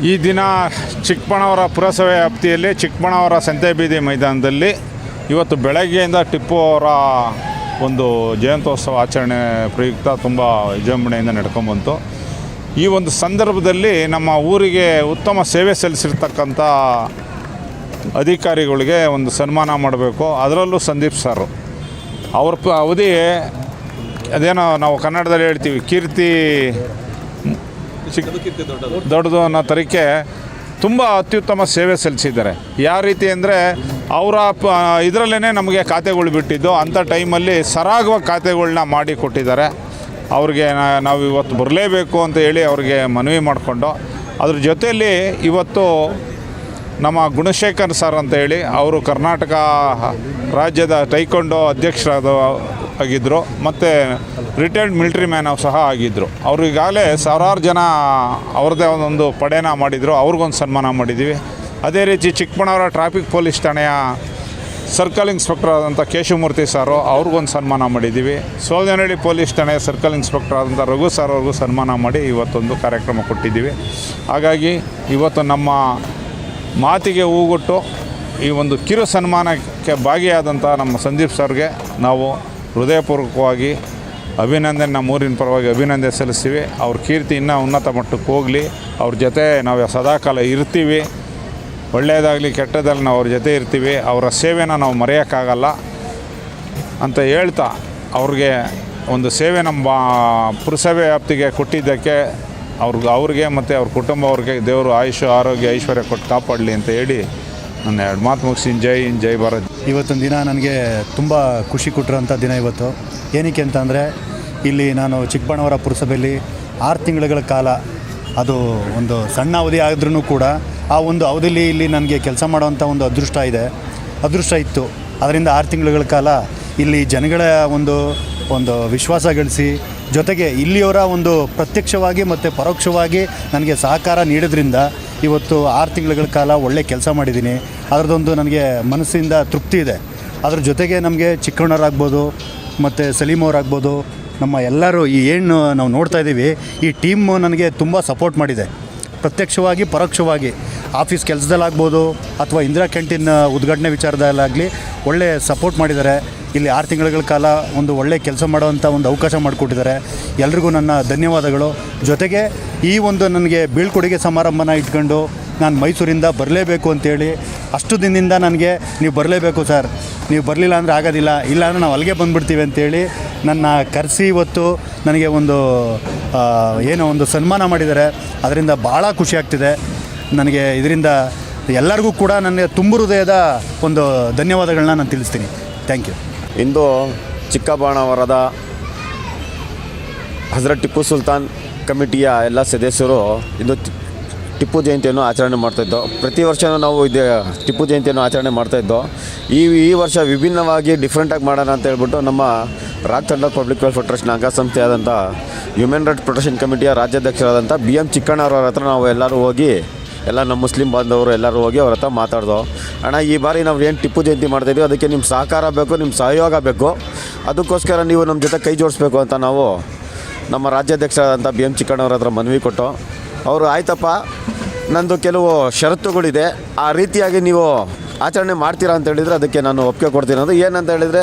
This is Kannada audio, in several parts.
ಈ ದಿನ ಚಿಕ್ಕಬಣ್ಣವರ ಪುರಸಭೆ ವ್ಯಾಪ್ತಿಯಲ್ಲಿ ಚಿಕ್ಕಬಣ್ಣವರ ಸಂತೆಬೀದಿ ಮೈದಾನದಲ್ಲಿ ಇವತ್ತು ಬೆಳಗ್ಗೆಯಿಂದ ಟಿಪ್ಪು ಅವರ ಒಂದು ಜಯಂತ್ಯೋತ್ಸವ ಆಚರಣೆ ಪ್ರಯುಕ್ತ ತುಂಬ ವಿಜೃಂಭಣೆಯಿಂದ ನಡ್ಕೊಂಬಂತು. ಈ ಒಂದು ಸಂದರ್ಭದಲ್ಲಿ ನಮ್ಮ ಊರಿಗೆ ಉತ್ತಮ ಸೇವೆ ಸಲ್ಲಿಸಿರ್ತಕ್ಕಂಥ ಅಧಿಕಾರಿಗಳಿಗೆ ಒಂದು ಸನ್ಮಾನ ಮಾಡಬೇಕು. ಅದರಲ್ಲೂ ಸಂದೀಪ್ ಸರ್. ಅವ್ರ ಅವಧಿ ಅದೇನೋ ನಾವು ಕನ್ನಡದಲ್ಲಿ ಹೇಳ್ತೀವಿ ಕೀರ್ತಿ ದೊಡ್ಡದು. ಅನ್ನೋ ತರೀಕೆ ತುಂಬ ಅತ್ಯುತ್ತಮ ಸೇವೆ ಸಲ್ಲಿಸಿದ್ದಾರೆ. ಯಾವ ರೀತಿ ಅಂದರೆ ಅವರ ಪ ಇದರಲ್ಲೇ ನಮಗೆ ಖಾತೆಗಳು ಬಿಟ್ಟಿದ್ದು ಅಂಥ ಟೈಮಲ್ಲಿ ಸರಾಗವಾಗಿ ಖಾತೆಗಳನ್ನ ಮಾಡಿ ಕೊಟ್ಟಿದ್ದಾರೆ. ಅವ್ರಿಗೆ ನಾವು ಇವತ್ತು ಬರಲೇಬೇಕು ಅಂತ ಹೇಳಿ ಅವ್ರಿಗೆ ಮನವಿ ಮಾಡಿಕೊಂಡು, ಅದ್ರ ಜೊತೆಯಲ್ಲಿ ಇವತ್ತು ನಮ್ಮ ಗುಣಶೇಖರ್ ಸರ್ ಅಂತ ಹೇಳಿ, ಅವರು ಕರ್ನಾಟಕ ರಾಜ್ಯದ ಟೈಕೊಂಡೋ ಅಧ್ಯಕ್ಷರಾದ ಆಗಿದ್ದರು ಮತ್ತು ರಿಟೈರ್ಡ್ ಮಿಲಿಟ್ರಿ ಮ್ಯಾನ್ ಸಹ ಆಗಿದ್ದರು ಅವರು ಈಗಾಗಲೇ ಸಾವಿರಾರು ಜನ ಅವ್ರದ್ದೇ ಒಂದೊಂದು ಪಡೆನ ಮಾಡಿದರು, ಅವ್ರಿಗೊಂದು ಸನ್ಮಾನ ಮಾಡಿದ್ದೀವಿ ಅದೇ ರೀತಿ ಚಿಕ್ಕಬಳ್ಳಾಪುರ ಟ್ರಾಫಿಕ್ ಪೊಲೀಸ್ ಠಾಣೆಯ ಸರ್ಕಲ್ ಇನ್ಸ್ಪೆಕ್ಟರ್ ಆದಂಥ ಕೇಶವಮೂರ್ತಿ ಸಾರು ಅವ್ರಿಗೊಂದು ಸನ್ಮಾನ ಮಾಡಿದ್ದೀವಿ ಸೋಲ್ಜನಹಳ್ಳಿ ಪೊಲೀಸ್ ಠಾಣೆಯ ಸರ್ಕಲ್ ಇನ್ಸ್ಪೆಕ್ಟರ್ ಆದಂಥ ರಘು ಸರ್ ಅವ್ರಿಗೂ ಸನ್ಮಾನ ಮಾಡಿ ಇವತ್ತೊಂದು ಕಾರ್ಯಕ್ರಮ ಕೊಟ್ಟಿದ್ದೀವಿ. ಹಾಗಾಗಿ ಇವತ್ತು ನಮ್ಮ ಮಾತಿಗೆ ಹೂಗುಟ್ಟು ಈ ಒಂದು ಕಿರು ಸನ್ಮಾನಕ್ಕೆ ಭಾಗಿಯಾದಂಥ ನಮ್ಮ ಸಂದೀಪ್ ಸರ್ಗೆ ನಾವು ಹೃದಯಪೂರ್ವಕವಾಗಿ ಅಭಿನಂದನೆ ನಮ್ಮ ಊರಿನ ಪರವಾಗಿ ಅಭಿನಂದನೆ ಸಲ್ಲಿಸ್ತೀವಿ. ಅವ್ರ ಕೀರ್ತಿ ಇನ್ನೂ ಉನ್ನತ ಮಟ್ಟಕ್ಕೆ ಹೋಗಲಿ. ಅವ್ರ ಜೊತೆ ನಾವು ಸದಾಕಾಲ ಇರ್ತೀವಿ. ಒಳ್ಳೆಯದಾಗಲಿ ಕೆಟ್ಟದಲ್ಲಿ ನಾವು ಅವ್ರ ಜೊತೆ ಇರ್ತೀವಿ. ಅವರ ಸೇವೆನ ನಾವು ಮರೆಯೋಕ್ಕಾಗಲ್ಲ ಅಂತ ಹೇಳ್ತಾ ಅವ್ರಿಗೆ ಒಂದು ಸೇವೆ ನಮ್ಮ ಪುರಸಭೆ ವ್ಯಾಪ್ತಿಗೆ ಕೊಟ್ಟಿದ್ದಕ್ಕೆ ಅವ್ರಿಗೆ ಅವ್ರಿಗೆ ಮತ್ತು ಅವ್ರ ಕುಟುಂಬ ಅವ್ರಿಗೆ ದೇವರು ಆಯುಷ್ಯ ಆರೋಗ್ಯ, ಐಶ್ವರ್ಯ ಕೊಟ್ಟು ಕಾಪಾಡಲಿ ಅಂತ ಹೇಳಿ ನನ್ನ ಎರಡು ಮಾತು ಮುಗಿಸಿ ಜೈ ಇನ್ ಜೈ ಭಾರತ್. ಇವತ್ತೊಂದು ದಿನ ನನಗೆ ತುಂಬ ಖುಷಿ ಕೊಟ್ಟಿರೋಂಥ ದಿನ ಇವತ್ತು. ಏನಕ್ಕೆ ಅಂತಂದರೆ ಇಲ್ಲಿ ನಾನು ಚಿಕ್ಕಬಣ್ಣವರ ಪುರಸಭೆಯಲ್ಲಿ ಆರು ತಿಂಗಳುಗಳ ಕಾಲ ಅದು ಒಂದು ಸಣ್ಣ ಅವಧಿ ಆದ್ರೂ ಕೂಡ ಆ ಒಂದು ಅವಧಿಯಲ್ಲಿ ಇಲ್ಲಿ ನನಗೆ ಕೆಲಸ ಮಾಡುವಂಥ ಒಂದು ಅದೃಷ್ಟ ಇದೆ. ಅದೃಷ್ಟ ಇತ್ತು. ಅದರಿಂದ ಆರು ತಿಂಗಳುಗಳ ಕಾಲ ಇಲ್ಲಿ ಜನಗಳ ಒಂದು ಒಂದು ವಿಶ್ವಾಸ ಗಳಿಸಿ, ಜೊತೆಗೆ ಇಲ್ಲಿಯವರ ಒಂದು ಪ್ರತ್ಯಕ್ಷವಾಗಿ ಮತ್ತು ಪರೋಕ್ಷವಾಗಿ ನನಗೆ ಸಹಕಾರ ನೀಡೋದ್ರಿಂದ ಇವತ್ತು ಆರು ತಿಂಗಳ ಕಾಲ ಒಳ್ಳೆ ಕೆಲಸ ಮಾಡಿದ್ದೀನಿ. ಅದರದೊಂದು ನನಗೆ ಮನಸ್ಸಿಂದ ತೃಪ್ತಿ ಇದೆ. ಅದ್ರ ಜೊತೆಗೆ ನಮಗೆ ಚಿಕ್ಕಣ್ಣರಾಗ್ಬೋದು, ಮತ್ತು ಸಲೀಮ್ ಅವರಾಗ್ಬೋದು, ನಮ್ಮ ಎಲ್ಲರೂ ಈ ಏನು ನಾವು ನೋಡ್ತಾ ಇದ್ದೀವಿ. ಈ ಟೀಮು ನನಗೆ ತುಂಬ ಸಪೋರ್ಟ್ ಮಾಡಿದೆ. ಪ್ರತ್ಯಕ್ಷವಾಗಿ, ಪರೋಕ್ಷವಾಗಿ. ಆಫೀಸ್ ಕೆಲಸದಲ್ಲಾಗ್ಬೋದು, ಅಥವಾ ಇಂದಿರಾ ಕ್ಯಾಂಟೀನ್ ಉದ್ಘಾಟನೆ ವಿಚಾರದಲ್ಲಾಗಲಿ ಒಳ್ಳೆ ಸಪೋರ್ಟ್ ಮಾಡಿದ್ದಾರೆ. ಇಲ್ಲಿ ಆರು ತಿಂಗಳ ಕಾಲ ಒಂದು ಒಳ್ಳೆ ಕೆಲಸ ಮಾಡುವಂಥ ಒಂದು ಅವಕಾಶ ಮಾಡಿಕೊಟ್ಟಿದ್ದಾರೆ. ಎಲ್ರಿಗೂ ನನ್ನ ಧನ್ಯವಾದಗಳು. ಜೊತೆಗೆ ಈ ಒಂದು ನನಗೆ ಬೀಳ್ಕೊಡುಗೆ ಸಮಾರಂಭನ ಇಟ್ಕೊಂಡು ನಾನು ಮೈಸೂರಿಂದ ಬರಲೇಬೇಕು ಅಂತೇಳಿ ಅಷ್ಟು ದಿನದಿಂದ ನನಗೆ ನೀವು ಬರಲೇಬೇಕು ಸರ್. ನೀವು ಬರಲಿಲ್ಲ ಅಂದರೆ ಆಗೋದಿಲ್ಲ. ಇಲ್ಲ ಅಂದರೆ ನಾವು ಅಲ್ಲಿಗೆ ಬಂದುಬಿಡ್ತೀವಿ ಅಂತೇಳಿ ನನ್ನ ಕರೆಸಿ ಇವತ್ತು ನನಗೆ ಒಂದು ಏನೋ ಒಂದು ಸನ್ಮಾನ ಮಾಡಿದ್ದಾರೆ. ಅದರಿಂದ ಭಾಳ ಖುಷಿ ಆಗ್ತಿದೆ. ನನಗೆ ಇದರಿಂದ ಎಲ್ಲರಿಗೂ ಕೂಡ ನನಗೆ ತುಂಬ ಹೃದಯದ ಒಂದು ಧನ್ಯವಾದಗಳನ್ನ ನಾನು ತಿಳಿಸ್ತೀನಿ. Thank you. ಇಂದು ಚಿಕ್ಕಬಾಣವರದ ಹಜರತ್ ಟಿಪ್ಪು ಸುಲ್ತಾನ್ ಕಮಿಟಿಯ ಎಲ್ಲ ಸದಸ್ಯರು ಇಂದು ಟಿಪ್ಪು ಜಯಂತಿಯನ್ನು ಆಚರಣೆ ಮಾಡ್ತಾಯಿದ್ದೋ ಪ್ರತಿ ವರ್ಷವೂ ನಾವು ಇದೇ ಟಿಪ್ಪು ಜಯಂತಿಯನ್ನು ಆಚರಣೆ ಮಾಡ್ತಾಯಿದ್ದೋ ಈ ಈ ವರ್ಷ ವಿಭಿನ್ನವಾಗಿ ಡಿಫ್ರೆಂಟಾಗಿ ಮಾಡೋಣ ಅಂತ ಹೇಳ್ಬಿಟ್ಟು ನಮ್ಮ ರಾಜ್ ಪಬ್ಲಿಕ್ ವೆಲ್ಫೇರ್ ಟ್ರಸ್ಟ್ನ ಅಂಗಸಂಸ್ಥೆಯಾದಂಥ ಹ್ಯೂಮನ್ ರೈಟ್ಸ್ ಪ್ರೊಟೆಕ್ಷನ್ ಕಮಿಟಿಯ ರಾಜ್ಯಾಧ್ಯಕ್ಷರಾದಂಥ ಬಿ ಎಂ ಚಿಕ್ಕಣ್ಣವ್ರವ್ರ ಹತ್ರ ನಾವು ಎಲ್ಲರೂ ಹೋಗಿ ಎಲ್ಲ ನಮ್ಮ ಮುಸ್ಲಿಂ ಬಾಂಧವರು ಎಲ್ಲರೂ ಹೋಗಿ ಅವ್ರ ಹತ್ರ ಮಾತಾಡ್ದೋ. ಅಣ್ಣ, ಈ ಬಾರಿ ನಾವು ಏನು ಟಿಪ್ಪು ಜಯಂತಿ ಮಾಡ್ತಾಯಿದ್ದೀವಿ ಅದಕ್ಕೆ ನಿಮ್ಮ ಸಹಕಾರ ಬೇಕು ನಿಮ್ಮ ಸಹಯೋಗ ಬೇಕು. ಅದಕ್ಕೋಸ್ಕರ ನೀವು ನಮ್ಮ ಜೊತೆ ಕೈ ಜೋಡಿಸ್ಬೇಕು ಅಂತ ನಾವು ನಮ್ಮ ರಾಜ್ಯಾಧ್ಯಕ್ಷರಾದಂಥ ಬಿ ಎಂ ಚಿಕ್ಕಣ್ಣವ್ರ ಹತ್ರ ಮನವಿ ಕೊಟ್ಟು, ಅವರು ಆಯ್ತಪ್ಪ, ನಂದು ಕೆಲವು ಷರತ್ತುಗಳಿದೆ, ಆ ರೀತಿಯಾಗಿ ನೀವು ಆಚರಣೆ ಮಾಡ್ತೀರಾ ಅಂತ ಹೇಳಿದರೆ ಅದಕ್ಕೆ ನಾನು ಒಪ್ಪಿಗೆ ಕೊಡ್ತೀನಿ. ಅದು ಏನಂತ ಹೇಳಿದರೆ,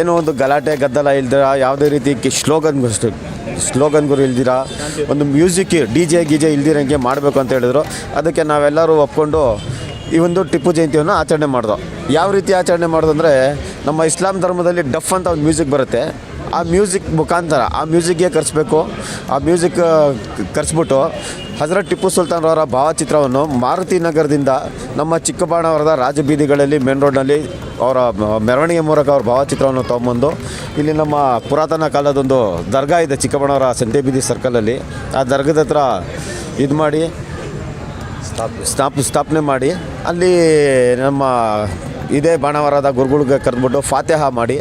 ಏನೋ ಒಂದು ಗಲಾಟೆ, ಗದ್ದಲ ಇಲ್ದಿರ ಯಾವುದೇ ರೀತಿ ಶ್ಲೋಗನ್ಗಷ್ಟು ಸ್ಲೋಗನ್ಗಳು ಇಲ್ದಿರ? ಒಂದು ಮ್ಯೂಸಿಕ್ ಡಿ ಜೆ ಗಿಜೆ ಇಲ್ದಿರಂಗೆ ಮಾಡಬೇಕು ಅಂತ ಹೇಳಿದ್ರು. ಅದಕ್ಕೆ ನಾವೆಲ್ಲರೂ ಒಪ್ಕೊಂಡು ಈ ಒಂದು ಟಿಪ್ಪು ಜಯಂತಿಯನ್ನು ಆಚರಣೆ ಮಾಡಿದ್ರು ಯಾವ ರೀತಿ ಆಚರಣೆ ಮಾಡೋದು ಅಂದರೆ ನಮ್ಮ ಇಸ್ಲಾಂ ಧರ್ಮದಲ್ಲಿ ಡಫ್ ಅಂತ ಒಂದು ಮ್ಯೂಸಿಕ್ ಬರುತ್ತೆ. ಆ ಮ್ಯೂಸಿಕ್ ಮುಖಾಂತರ, ಆ ಮ್ಯೂಸಿಕ್ಗೆ ಕರೆಸ್ಬೇಕು. ಆ ಮ್ಯೂಸಿಕ್ ಕರೆಸ್ಬಿಟ್ಟು ಹಜರತ್ ಟಿಪ್ಪು ಸುಲ್ತಾನ್ರವರ ಭಾವಚಿತ್ರವನ್ನು ಮಾರುತಿ ನಗರದಿಂದ ನಮ್ಮ ಚಿಕ್ಕಬಾಣವರದ ರಾಜಬೀದಿಗಳಲ್ಲಿ, ಮೇನ್ ರೋಡ್ನಲ್ಲಿ ಅವರ ಮೆರವಣಿಗೆ ಮೂಲಕ ಅವ್ರ ಭಾವಚಿತ್ರವನ್ನು ತೊಗೊಂಬಂದು ಇಲ್ಲಿ ನಮ್ಮ ಪುರಾತನ ಕಾಲದೊಂದು ದರ್ಗಾ ಇದೆ ಚಿಕ್ಕಬಣ್ಣವರ ಸಂತೆಬೀದಿ ಸರ್ಕಲಲ್ಲಿ ಆ ದರ್ಗದ ಹತ್ರ ಇದು ಮಾಡಿ ಸ್ಥಾಪ ಸ್ಥಾಪನೆ ಮಾಡಿ ಅಲ್ಲಿ ನಮ್ಮ ಇದೇ ಬಾಣವರದ ಗುರುಗಳಿಗೆ ಕರೆದ್ಬಿಟ್ಟು ಫಾತೆಹ ಮಾಡಿ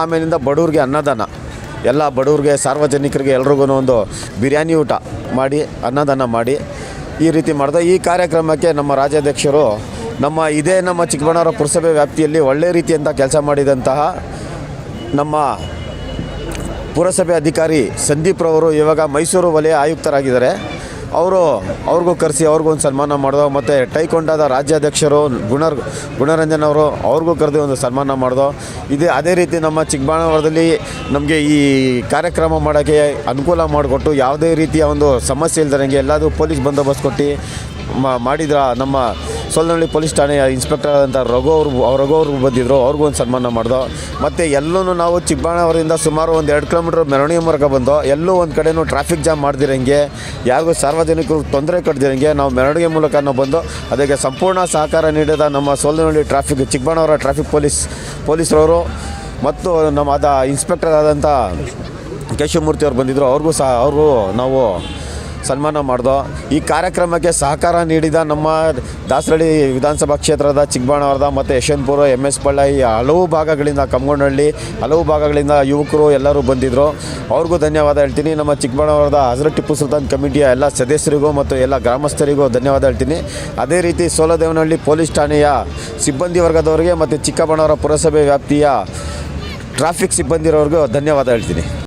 ಆಮೇಲಿಂದ ಬಡವ್ರಿಗೆ ಅನ್ನದಾನ. ಎಲ್ಲ ಬಡವ್ರಿಗೆ ಸಾರ್ವಜನಿಕರಿಗೆ ಎಲ್ರಿಗೂ ಒಂದು ಬಿರಿಯಾನಿ ಊಟ ಮಾಡಿ ಅನ್ನದಾನ ಮಾಡಿ ಈ ರೀತಿ ಮಾಡಿದ. ಈ ಕಾರ್ಯಕ್ರಮಕ್ಕೆ ನಮ್ಮ ರಾಜ್ಯಾಧ್ಯಕ್ಷರು ನಮ್ಮ ಇದೇ ನಮ್ಮ ಚಿಕ್ಕಬಳ್ಳಾಪುರ ಪುರಸಭೆ ವ್ಯಾಪ್ತಿಯಲ್ಲಿ ಒಳ್ಳೆ ರೀತಿಯಿಂದ ಕೆಲಸ ಮಾಡಿದಂತಹ ನಮ್ಮ ಪುರಸಭೆ ಅಧಿಕಾರಿ ಸಂದೀಪ್ ರವರು ಇವಾಗ ಮೈಸೂರು ವಲಯ ಆಯುಕ್ತರಾಗಿದ್ದಾರೆ. ಅವರು ಅವ್ರಿಗೂ ಕರೆಸಿ ಅವ್ರಿಗೂ ಒಂದು ಸನ್ಮಾನ ಮಾಡಿದೋ ಮತ್ತು ಟೈಕೊಂಡಾದ ರಾಜ್ಯಾಧ್ಯಕ್ಷರು ಗುಣರ್ ಗುಣರಂಜನ್ ಅವರು ಅವ್ರಿಗೂ ಕರೆದು ಒಂದು ಸನ್ಮಾನ ಮಾಡಿದೋ. ಇದೇ ಅದೇ ರೀತಿ ನಮ್ಮ ಚಿಕ್ಕಬಳ್ಳಾಪುರದಲ್ಲಿ ನಮಗೆ ಈ ಕಾರ್ಯಕ್ರಮ ಮಾಡೋಕ್ಕೆ ಅನುಕೂಲ ಮಾಡಿಕೊಟ್ಟು ಯಾವುದೇ ರೀತಿಯ ಒಂದು ಸಮಸ್ಯೆ ಇಲ್ದಂಗೆ ಎಲ್ಲದೂ ಪೊಲೀಸ್ ಬಂದೋಬಸ್ತ್ ಕೊಟ್ಟು ಮಾಡಿದ್ರ ನಮ್ಮ ಸೊಲ್ನಹಳ್ಳಿ ಪೊಲೀಸ್ ಠಾಣೆಯ ಇನ್ಸ್ಪೆಕ್ಟರ್ ಆದಂಥ ರಘು ಅವರು ರಘು ಅವರು ಬಂದಿದ್ದರು ಅವ್ರಿಗೂ ಒಂದು ಸನ್ಮಾನ ಮಾಡ್ದೋ. ಮತ್ತು ಎಲ್ಲೂ ನಾವು ಚಿಬ್ಬಾಣವರಿಂದ ಸುಮಾರು ಒಂದು ಎರಡು ಕಿಲೋಮೀಟ್ರ್ ಮೆರವಣಿಗೆ ಮೂಲಕ ಬಂದು ಎಲ್ಲೂ ಒಂದು ಕಡೆನೂ ಟ್ರಾಫಿಕ್ ಜಾಮ್ ಮಾಡ್ದಿರಂಗೆ, ಯಾರಿಗೂ ಸಾರ್ವಜನಿಕರು ತೊಂದರೆ ಕೊಡ್ದಿರಂಗೆ ನಾವು ಮೆರವಣಿಗೆ ಮೂಲಕ ನಾವು ಬಂದು ಅದಕ್ಕೆ ಸಂಪೂರ್ಣ ಸಹಕಾರ ನೀಡಿದ ನಮ್ಮ Solanahalli traffic Chikkabanavara traffic police ಪೊಲೀಸರವರು ಮತ್ತು ನಮ್ಮ ಅದ ಇನ್ಸ್ಪೆಕ್ಟರ್ ಆದಂಥ ಕೇಶವಮೂರ್ತಿ ಅವ್ರು ಬಂದಿದ್ದರು ಅವ್ರಿಗೂ ಸಹ, ಅವ್ರಿಗೂ ನಾವು ಸನ್ಮಾನ ಮಾಡಿದೋ. ಈ ಕಾರ್ಯಕ್ರಮಕ್ಕೆ ಸಹಕಾರ ನೀಡಿದ ನಮ್ಮ ದಾಸರಳ್ಳಿ ವಿಧಾನಸಭಾ ಕ್ಷೇತ್ರದ ಚಿಕ್ಕಬಾಣವರದ ಮತ್ತು ಯಶವಂತಪುರ ಎಂ ಎಸ್ ಬಳ್ಳಾಯಿ ಹಲವು ಭಾಗಗಳಿಂದ ಕಮ್ಮಗೊಂಡಹಳ್ಳಿ ಹಲವು ಭಾಗಗಳಿಂದ ಯುವಕರು ಎಲ್ಲರೂ ಬಂದಿದ್ದರು ಅವ್ರಿಗೂ ಧನ್ಯವಾದ ಹೇಳ್ತೀನಿ. ನಮ್ಮ ಚಿಕ್ಕಬಾಣವರದ ಹಜರತ್ ಟಿಪ್ಪು ಸುಲ್ತಾನ್ ಕಮಿಟಿಯ ಎಲ್ಲ ಸದಸ್ಯರಿಗೂ ಮತ್ತು ಎಲ್ಲ ಗ್ರಾಮಸ್ಥರಿಗೂ ಧನ್ಯವಾದ ಹೇಳ್ತೀನಿ. ಅದೇ ರೀತಿ ಸೋಲದೇವನಹಳ್ಳಿ ಪೊಲೀಸ್ ಠಾಣೆಯ ಸಿಬ್ಬಂದಿ ವರ್ಗದವರಿಗೆ ಮತ್ತು ಚಿಕ್ಕಬಾಣವರ ಪುರಸಭೆ ವ್ಯಾಪ್ತಿಯ ಟ್ರಾಫಿಕ್ ಸಿಬ್ಬಂದಿರೋರಿಗೂ ಧನ್ಯವಾದ ಹೇಳ್ತೀನಿ.